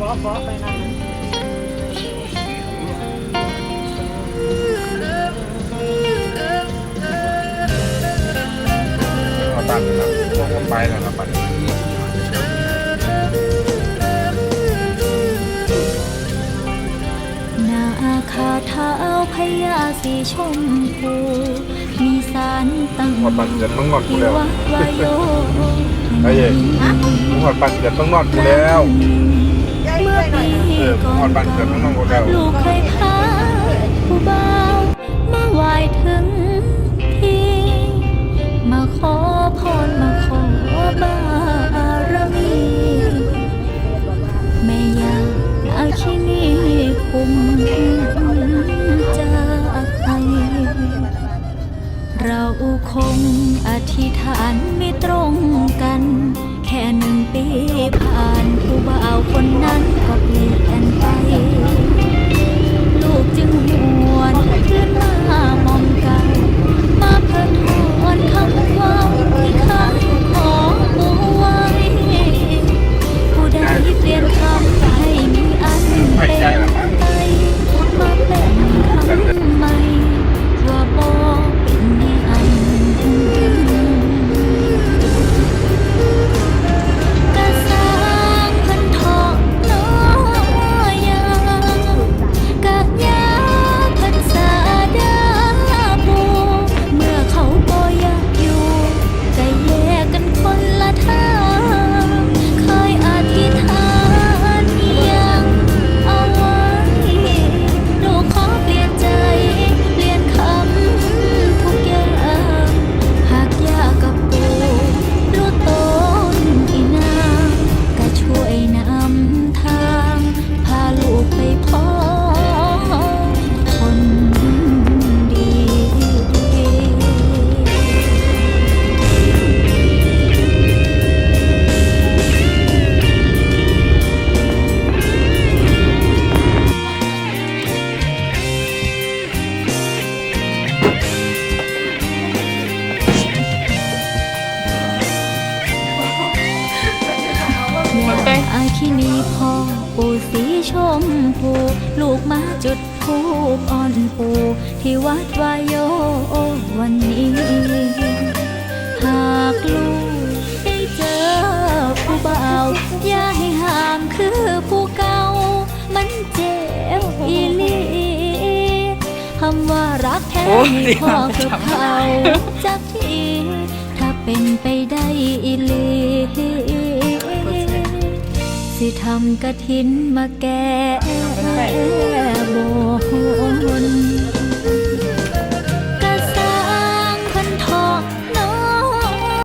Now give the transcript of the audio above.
บอบอไปนั่นนะเอาตังค์นะพวกคนไปแล้วนะปัดหน้าคาเท้าพญาสีชมพู มีสารตั้งหอดปันเกิดต้องนอนกูแล้ววัดวายโยไอ้ยหอดปันเกิดต้องนอนกูแล้ว มื่อปีก่อนเกิดลูกเคยพาผู้บ่าวมาไหวถึงที่ มาขอพรมาขอบารมีแม่ยาอาคินีคุมใจเราคงอธิษฐานไม่ตรงกัน หนึ่งปีผ่านผู้บ่าวคนนั้นก็เปลี่ยนไป อาคินีพ่อปูสีชมพูลูกมาจุดทูปอ่อนปูที่วัดวายโยวันนี้ หากลูกได้เจอผู้บ่าวอย่าให้ห่างคือผู้เก่า มันเจ็บอีหลีคำว่ารักแท้ให้พ่อกับเขาจากที่ถ้าเป็นไปได้อีหลี สิทำกระถินมาแก้บน